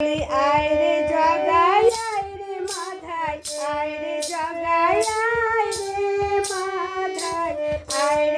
আয় জগাই আয় মাধাই মাথায় জগাই আয় মাধাই মাথায়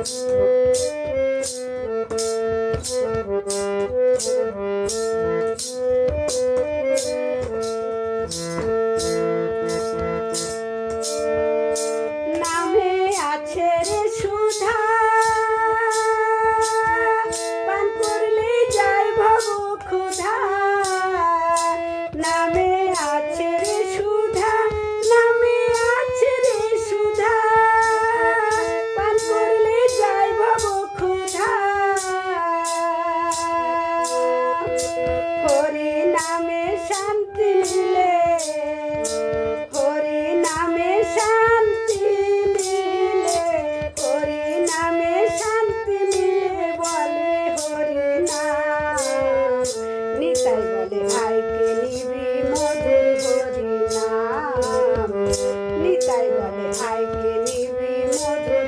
Música তাই বলে মানে আইকে নিবি মধুর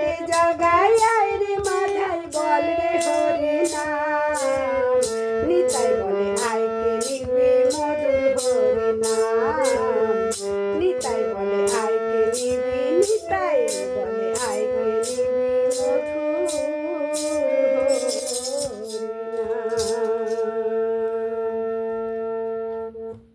রে